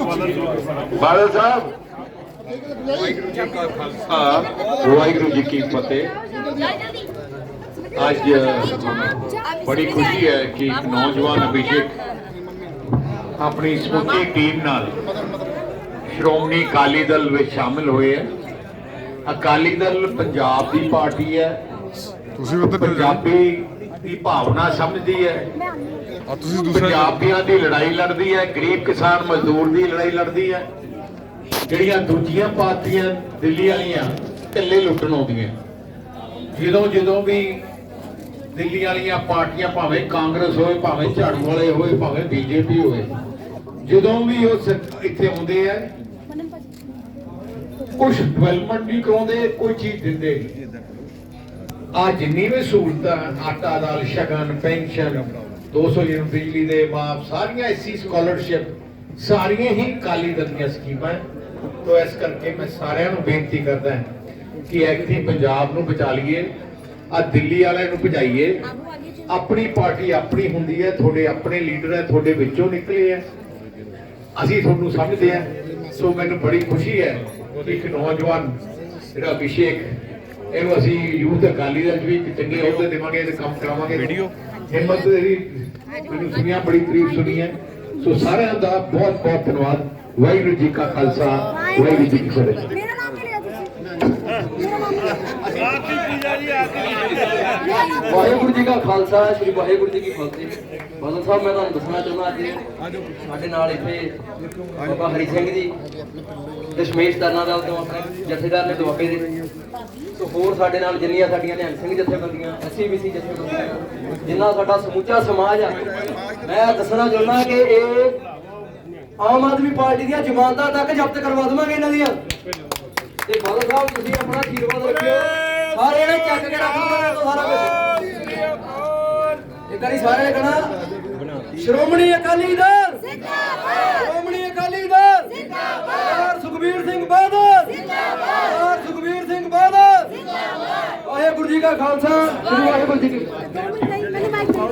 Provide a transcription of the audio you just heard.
ਬਾਦਲ ਸਾਹਿਬ। ਵਾਹਿਗੁਰੂ ਜੀ ਕਾ ਖਾਲਸਾ ਵਾਹਿਗੁਰੂ ਜੀ ਕੀ ਫਤਿਹ। ਅੱਜ ਬੜੀ ਖੁਸ਼ੀ ਹੈ ਕਿ ਇੱਕ ਨੌਜਵਾਨ ਅਭਿਸ਼ੇਕ ਆਪਣੀ ਸਮੁੱਚੀ ਟੀਮ ਨਾਲ ਸ਼੍ਰੋਮਣੀ ਅਕਾਲੀ ਦਲ ਵਿੱਚ ਸ਼ਾਮਿਲ ਹੋਏ ਹੈ। ਅਕਾਲੀ ਦਲ ਪੰਜਾਬ ਦੀ ਪਾਰਟੀ ਹੈ। ਤੁਸੀਂ ਉੱਧਰ ਪੰਜਾਬੀ ਦੀ ਭਾਵਨਾ ਸਮਝਦੀ ਹੈ। ਆ ਤੁਸੀਂ ਦੂਸਰਾ ਪੰਜਾਬੀਆਂ ਦੀ ਲੜਾਈ ਲੜਦੀ ਹੈ, ਗਰੀਬ ਕਿਸਾਨ ਮਜ਼ਦੂਰ ਦੀ ਲੜਾਈ ਲੜਦੀ ਹੈ। ਜਿਹੜੀਆਂ ਦੂਜੀਆਂ ਪਾਰਟੀਆਂ ਦਿੱਲੀ ਵਾਲੀਆਂ ਢਿੱਲੇ ਲੁੱਟਣ ਆਉਂਦੀਆਂ। ਜਦੋਂ ਜਦੋਂ ਵੀ ਦਿੱਲੀ ਵਾਲੀਆਂ ਪਾਰਟੀਆਂ ਭਾਵੇਂ ਕਾਂਗਰਸ ਹੋਵੇ, ਭਾਵੇਂ ਝਾੜੂ ਵਾਲੇ ਹੋਵੇ, ਭਾਵੇਂ ਬੀਜੇਪੀ ਹੋਵੇ, ਜਦੋਂ ਵੀ ਉਹ ਸ- ਇੱਥੇ ਆਉਂਦੇ ਆ ਕੁਝ ਡਿਵੈਲਪਮੈਂਟ ਨਹੀਂ ਕਰਾਉਂਦੇ, ਕੋਈ ਚੀਜ਼ ਦਿੰਦੇ ਨਹੀਂ। ਆ ਜਿੰਨੀ ਵੀ ਸਹੂਲਤਾਂ, ਆਟਾ ਦਾਲ, ਸ਼ਗਨ, ਪੈਨਸ਼ਨ 200 ਯੂਨਿਟ ਬਿਜਲੀ ਦੇ ਮਾਫ, ਸਾਰੀਆਂ ਐਸੀ ਸਕਾਲਰਸ਼ਿਪ ਸਾਰੀਆਂ ਹੀ ਕਾਲੀ ਦਲ ਦੀਆਂ ਸਕੀਮਾਂ ਹੈ। ਇਸ ਕਰਕੇ ਮੈਂ ਸਾਰਿਆਂ ਨੂੰ ਬੇਨਤੀ ਕਰਦਾ ਹਾਂ ਕਿ ਐਕਟੀ ਪੰਜਾਬ ਨੂੰ ਬਚਾ ਲਈਏ, ਆ ਦਿੱਲੀ ਵਾਲਿਆਂ ਨੂੰ ਭਜਾਈਏ। ਆਪਣੀ ਪਾਰਟੀ ਆਪਣੀ ਹੁੰਦੀ ਹੈ, ਤੁਹਾਡੇ ਆਪਣੇ ਲੀਡਰ ਹੈ, ਤੁਹਾਡੇ ਵਿੱਚੋਂ ਨਿਕਲੇ ਹੈ। ਅਸੀਂ ਤੁਹਾਨੂੰ ਸਮਝਦੇ ਹਾਂ। ਸੋ ਮੈਨੂੰ ਬੜੀ ਖੁਸ਼ੀ ਹੈ ਕਿ ਇੱਕ ਨੌਜਵਾਨ ਜਿਹੜਾ ਅਭਿਸ਼ੇਕ, ਇਹਨੂੰ ਅਸੀਂ ਯੂਥ ਅਕਾਲੀ ਦਲ 'ਚ ਵੀ ਚੰਗੇ ਅਹੁਦੇ ਦੇਵਾਂਗੇ ਇਹਦੇ ਕੰਮ ਕਰਾਵਾਂਗੇ। ਵੀਡੀਓ। ਹਿੰਮਤ ਦੀ ਮੈਨੂੰ ਸੁਣਿਆ, ਬੜੀ ਤਾਰੀਫ ਸੁਣੀ ਹੈ। ਸੋ ਸਾਰਿਆਂ ਦਾ ਬਹੁਤ ਬਹੁਤ ਧੰਨਵਾਦ। ਵਾਹਿਗੁਰੂ ਜੀ ਕਾ ਖਾਲਸਾ, ਵਾਹਿਗੁਰੂ ਜੀ ਕੀ ਫਤਿਹ ਮੇਰਾ ਨਾਮ ਕੀ ਲਿਆ ਤੁਸੀਂ ਮੇਰਾ ਨਾਮ ਕੀ ਲਿਆ ਵਾਹਿਗੁਰੂ ਜੀ ਕਾ ਖਾਲਸਾ, ਸ੍ਰੀ ਵਾਹਿਗੁਰੂ ਜੀ ਕੀ ਫਤਿਹ। ਬਾਦਲ ਸਾਹਿਬ, ਮੈਂ ਤੁਹਾਨੂੰ ਦੱਸਣਾ ਚਾਹੁੰਦਾ ਅੱਜ ਸਾਡੇ ਨਾਲ ਇੱਥੇ ਬਾਬਾ ਹਰੀ ਸਿੰਘ ਜੀ, ਦਸ਼ਮੇਸ਼ ਦਾਨਾ ਦਾ ਤੋਂ ਆਪਣੇ ਜਥੇਦਾਰ ਨੇ ਦੁਆਬੇ ਦੇ। ਸੋ ਹੋਰ ਸਾਡੇ ਨਾਲ ਜਿੰਨੀਆਂ ਸਾਡੀਆਂ ਨਿਹੰਗ ਸਿੰਘ ਜਥੇਬੰਦੀਆਂ ਐਸਸੀਬੀਸੀ ਜਥੇਬੰਦੀਆਂ ਜਿੰਨਾ ਸਾਡਾ ਸਮੁੱਚਾ ਸਮਾਜ ਆ, ਮੈਂ ਦੱਸਣਾ ਚਾਹੁੰਦਾ ਕਿ ਇਹ ਆਮ ਆਦਮੀ ਪਾਰਟੀ ਦੀਆਂ ਜ਼ਮਾਨਤਾਂ ਤੱਕ ਜ਼ਬਤ ਕਰਵਾ ਦੇਵਾਂਗੇ ਇਹਨਾਂ ਦੀਆਂ। ਤੇ ਬਾਦਲ ਸਾਹਿਬ ਤੁਸੀਂ ਆਪਣਾ ਆਸ਼ੀਰਵਾਦ ਰੱਖਿਓ। ਸਾਰੇ ਨੇ ਚੱਕ ਕੇ ਰੱਖ ਲਵਾਂਗੇ ਤੋਂ ਸਾਰਾ ਕੁਝ ਇੱਕ ਵਾਰੀ ਸਾਰਿਆਂ ਨੇ ਕਹਣਾ ਸ਼੍ਰੋਮਣੀ ਅਕਾਲੀ ਦਲ। ਜਿੰਦਾਬਾਦ। ਸ਼੍ਰੋਮਣੀ ਅਕਾਲੀ ਦਲ। ਜਿੰਦਾਬਾਦ। ਸੁਖਬੀਰ ਸਿੰਘ ਬਾਦਲ। ਜਿੰਦਾਬਾਦ। ਸੁਖਬੀਰ ਸਿੰਘ ਬਾਦਲ। ਜਿੰਦਾਬਾਦ। ਵਾਹਿਗੁਰੂ ਜੀ ਕਾ ਖਾਲਸਾ। ਸ੍ਰੀ ਵਾਹਿਗੁਰੂ ਜੀ ਕੀ ਫਤਿਹ।